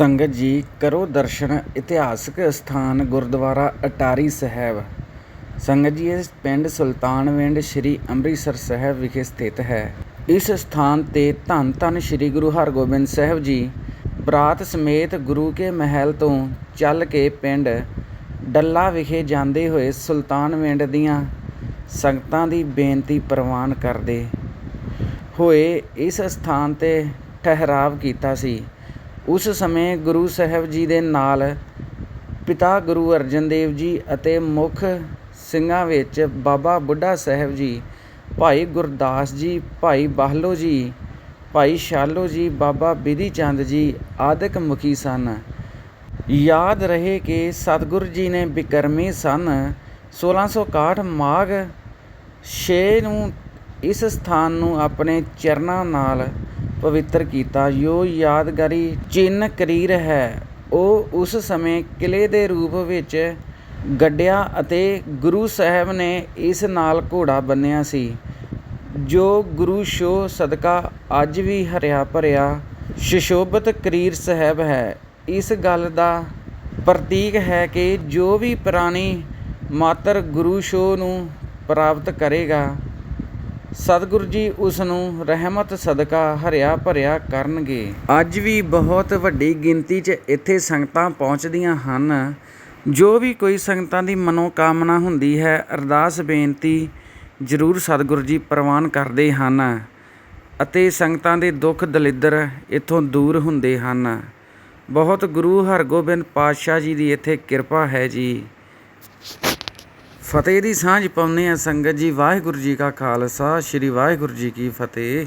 ਸੰਗਤ ਜੀ, ਕਰੋ ਦਰਸ਼ਨ, ਇਤਿਹਾਸਕ ਸਥਾਨ ਗੁਰਦੁਆਰਾ ਅਟਾਰੀ ਸਾਹਿਬ। ਸੰਗਤ ਜੀ, ਇਸ ਪਿੰਡ ਸੁਲਤਾਨਵਿੰਡ ਸ੍ਰੀ ਅੰਮ੍ਰਿਤਸਰ ਸਾਹਿਬ ਵਿਖੇ ਸਥਿਤ ਹੈ। ਇਸ ਸਥਾਨ ਤੇ ਧੰਨ ਧੰਨ ਸ੍ਰੀ ਗੁਰੂ ਹਰਗੋਬਿੰਦ ਸਾਹਿਬ ਜੀ, ਬਰਾਤ ਸਮੇਤ ਗੁਰੂ ਕੇ ਮਹਿਲ ਤੋਂ ਚੱਲ ਕੇ ਪਿੰਡ ਡੱਲਾ ਵਿਖੇ ਜਾਂਦੇ ਹੋਏ ਸੁਲਤਾਨਵਿੰਡ ਦੀਆਂ ਸੰਗਤਾਂ ਦੀ ਬੇਨਤੀ ਪ੍ਰਵਾਨ ਕਰਦੇ ਹੋਏ ਇਸ ਸਥਾਨ ਤੇ ਠਹਿਰਾਵ ਕੀਤਾ ਸੀ। ਉਸ ਸਮੇਂ ਗੁਰੂ ਸਾਹਿਬ ਜੀ ਦੇ ਨਾਲ ਪਿਤਾ ਗੁਰੂ ਅਰਜਨ ਦੇਵ ਜੀ ਅਤੇ ਮੁੱਖ ਸਿੰਘਾਂ ਵਿੱਚ ਬਾਬਾ ਬੁੱਢਾ ਸਾਹਿਬ ਜੀ, ਭਾਈ ਗੁਰਦਾਸ ਜੀ, ਭਾਈ ਬਾਹਲੋ ਜੀ, ਭਾਈ ਸ਼ਾਲੋ ਜੀ, ਬਾਬਾ ਬਿਧੀ ਚੰਦ ਜੀ ਆਦਿਕ ਮੁਖੀ ਸਨ। ਯਾਦ ਰਹੇ ਕਿ ਸਤਿਗੁਰ ਜੀ ਨੇ ਬਿਕਰਮੀ ਸਨ 1661 ਮਾਘ 6 ਨੂੰ ਇਸ ਸਥਾਨ ਨੂੰ ਆਪਣੇ ਚਰਨਾਂ ਨਾਲ ਪਵਿੱਤਰ ਕੀਤਾ। ਜੋ ਯਾਦਗਾਰੀ ਚਿੰਨ੍ਹ ਕਰੀਰ ਹੈ। ਉਹ ਉਸ ਸਮੇਂ ਕਿਲੇ ਦੇ ਰੂਪ ਵਿੱਚ ਗੱਡਿਆ ਅਤੇ ਗੁਰੂ ਸਾਹਿਬ ਨੇ ਇਸ ਨਾਲ ਘੋੜਾ ਬੰਨਿਆ ਸੀ। ਜੋ ਗੁਰੂ ਸ਼ੋ ਸਦਕਾ ਅੱਜ ਵੀ ਹਰਿਆ ਭਰਿਆ, ਸ਼ਸ਼ੋਭਤ ਕਰੀਰ ਸਾਹਿਬ ਹੈ। ਇਸ ਗੱਲ ਦਾ ਪ੍ਰਤੀਕ ਹੈ ਕਿ ਜੋ ਵੀ ਪ੍ਰਾਣੀ ਮਾਤਰ ਗੁਰੂ ਸ਼ੋ ਨੂੰ ਪ੍ਰਾਪਤ ਕਰੇਗਾ ਸਤਿਗੁਰੂ ਜੀ ਉਸ ਨੂੰ ਰਹਿਮਤ ਸਦਕਾ ਹਰਿਆ ਭਰਿਆ ਕਰਨਗੇ। ਅੱਜ ਵੀ ਬਹੁਤ ਵੱਡੀ ਗਿਣਤੀ 'ਚ ਇੱਥੇ ਸੰਗਤਾਂ ਪਹੁੰਚਦੀਆਂ ਹਨ। ਜੋ ਵੀ ਕੋਈ ਸੰਗਤਾਂ ਦੀ ਮਨੋਕਾਮਨਾ ਹੁੰਦੀ ਹੈ, ਅਰਦਾਸ ਬੇਨਤੀ ਜ਼ਰੂਰ ਸਤਿਗੁਰੂ ਜੀ ਪ੍ਰਵਾਨ ਕਰਦੇ ਹਨ ਅਤੇ ਸੰਗਤਾਂ ਦੇ ਦੁੱਖ ਦਲਿੱਦਰ ਇੱਥੋਂ ਦੂਰ ਹੁੰਦੇ ਹਨ। ਬਹੁਤ ਗੁਰੂ ਹਰਗੋਬਿੰਦ ਪਾਤਸ਼ਾਹ ਜੀ ਦੀ ਇੱਥੇ ਕਿਰਪਾ ਹੈ ਜੀ। ਫਤਿਹ ਦੀ ਸਾਂਝ ਪਾਉਂਦੇ ਆ ਸੰਗਤ ਜੀ। ਵਾਹਿਗੁਰੂ ਜੀ ਕਾ ਖਾਲਸਾ, ਸ੍ਰੀ ਵਾਹਿਗੁਰੂ ਜੀ ਕੀ ਫਤਿਹ।